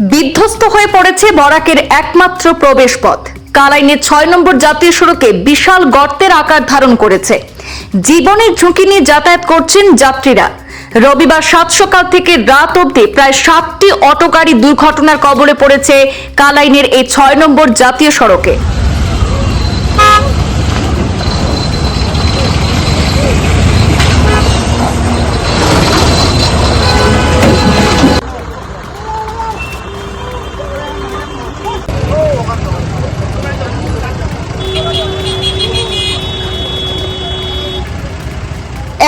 বিধ্বস্ত হয়ে পড়েছে বরাকের একমাত্র প্রবেশ পথ কালাইনের ছয় নম্বর জাতীয় সড়কে বিশাল গর্তের আকার ধারণ করেছে। জীবনের ঝুঁকি নিয়ে যাতায়াত করছেন যাত্রীরা। রবিবার সাত সকাল থেকে রাত অবধি প্রায় সাতটি অটো গাড়ি দুর্ঘটনার কবলে পড়েছে কালাইনের এই ছয় নম্বর জাতীয় সড়কে।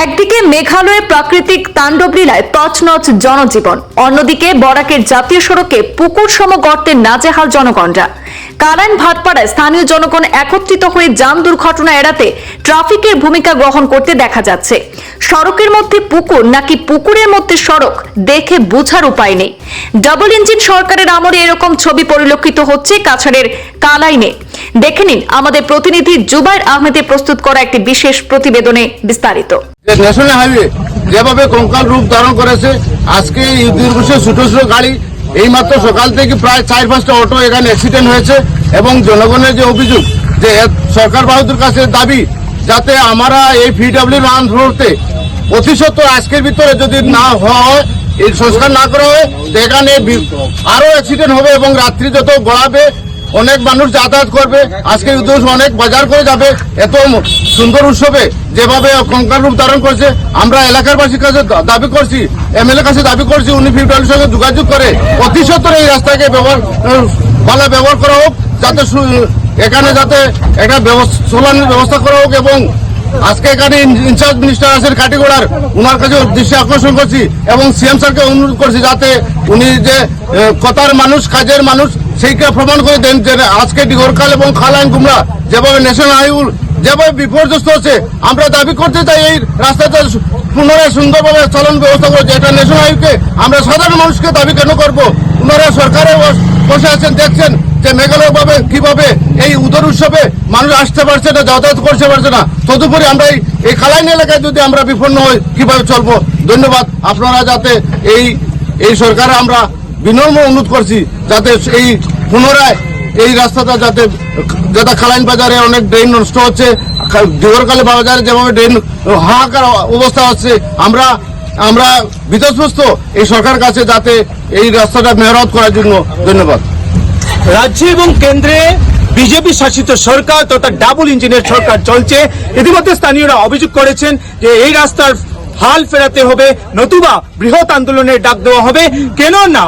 একদিকে মেঘালয়ের প্রাকৃতিক তাণ্ডব লীলায় তছনছ জনজীবন, অন্যদিকে বরাকের জাতীয় সড়কে পুকুর সম গর্তের নাজেহাল জনগণরা। কারাইন ভাটপাড়ায় স্থানীয় জনগণ একত্রিত হয়ে যান দুর্ঘটনা এড়াতে ট্রাফিকের ভূমিকা গ্রহণ করতে দেখা যাচ্ছে। সড়কের মধ্যে পুকুর নাকি পুকুরের মধ্যে সড়ক দেখে বোঝার উপায় নেই। ডাবল ইঞ্জিন সরকারের আমলে এরকম ছবি পরিলক্ষিত হচ্ছে কাছাড়ের কালাইনে। দেখে নিন আমাদের প্রতিনিধি জুবাইর আহমেদের প্রস্তুত করা একটি বিশেষ প্রতিবেদনে বিস্তারিত। ন্যাশনাল হাইওয়ে যেভাবে কঙ্কাল রূপ ধারণ করেছে, আজকে এই ছোট ছোট গাড়ি এই মাত্র সকাল থেকে প্রায় চার পাঁচটা অটো এখানে অ্যাক্সিডেন্ট হয়েছে এবং জনগণের যে অভিযোগ যে সরকার বাহাদুর কাছে দাবি যাতে আমরা এই পিডব্লিউ রান ধরতে প্রতিশত আজকের ভিতরে যদি না হয়, এই সংস্কার না করা হয় এখানে আরও আরও অ্যাক্সিডেন্ট হবে এবং রাত্রি যত গড়াবে অনেক মানুষ যাতায়াত করবে, আজকে অনেক বাজার করে যাবে। এত সুন্দর উৎসবে যেভাবে কঙ্কাল রূপ ধারণ করছে, আমরা এলাকার বাসীর কাছে দাবি করছি এমএলএ কাছে দাবি করছি, উনি ফিউটালের সঙ্গে যোগাযোগ করে অতি সত্তর এই রাস্তাকে ব্যবহার ভালো ব্যবহার করা হোক, যাতে এখানে যাতে একটা চলানোর ব্যবস্থা করা হোক এবং আজকে এখানে ইন- ইনচার্জ মিনিস্টার আছেন কাটিগোড়ার ওনার কাছে দৃষ্টি আকর্ষণ করছি এবং সিএম স্যারকে অনুরোধ করছি যাতে উনি যে কথার মানুষ, কাজের মানুষ সেইটা প্রমাণ করে দেন যে আজকে ডিগরকাল এবং খালাইন গুমরা যেভাবে ন্যাশনাল হাইওয়ে যেভাবে বিপর্যস্ত হচ্ছে, আমরা দাবি করতে চাই এই রাস্তাটা পুনরায় সুন্দরভাবে চালন ব্যবস্থা করেছে এটা ন্যাশনাল হাইওয়ে আমরা সাধারণ মানুষকে দাবি কেন করব? ওনারা সরকারে বসে আছেন, দেখছেন যে মেঘালয় ভাবে কীভাবে এই উদর উৎসবে মানুষ আসতে পারছে না, যাতায়াত করতে পারছে না। তদুপরি আমরা এই খালাইন এলাকায় যদি আমরা বিপন্ন হই, কীভাবে চলবো? ধন্যবাদ। আপনারা যাতে এই এই সরকারে আমরা বিনম্র অনুরোধ করছি যাতে এই পুনরায় এই রাস্তাটা যাতে যাতে খালাইন বাজারে অনেক ড্রেন নষ্ট হচ্ছে দিগরকালে বাজারে যেভাবে ড্রেন, হাহাকার অবস্থা হচ্ছে, আমরা আমরা বিতস্পস্ত এই সরকার কাছে যাতে এই রাস্তাটা মেরামত করার জন্য ধন্যবাদ। রাজ্যে এবং কেন্দ্রে বিজেপি শাসিত সরকার তথা ডাবল ইঞ্জিনের সরকার চলছে। ইতিমধ্যে স্থানীয়রা অভিযোগ করেছেন যে এই রাস্তার হাল ফেরাতে হবে, নতুবা বৃহৎ আন্দোলনের ডাক দেওয়া হবে। কেন না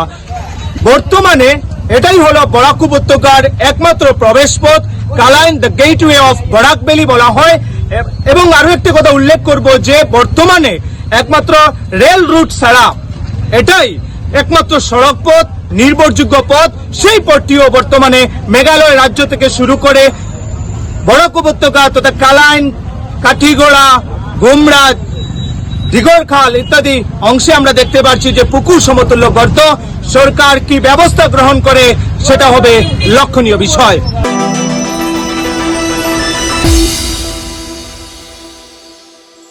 বর্তমানে এটাই হলো বরাক উপত্যকার একমাত্র প্রবেশ পথ, Kalain the gateway of Barak valley বলা হয়। এবং আরও একটি কথা উল্লেখ করব যে, বর্তমানে একমাত্র রেল রুট ছাড়া এটাই একমাত্র সড়ক পথ, নির্ভরযোগ্য পথ। সেই পথটিও বর্তমানে মেঘালয় রাজ্য থেকে শুরু করে বরাক উপত্যকা তথা কালাইন, কাঠিগোড়া গুমরা দিগরখাল ইত্যাদি অংশে আমরা দেখতে পাচ্ছি যে পুকুর সমতুল্য গর্ত। সরকার কি ব্যবস্থা গ্রহণ করে, সেটা হবে লক্ষণীয় বিষয়।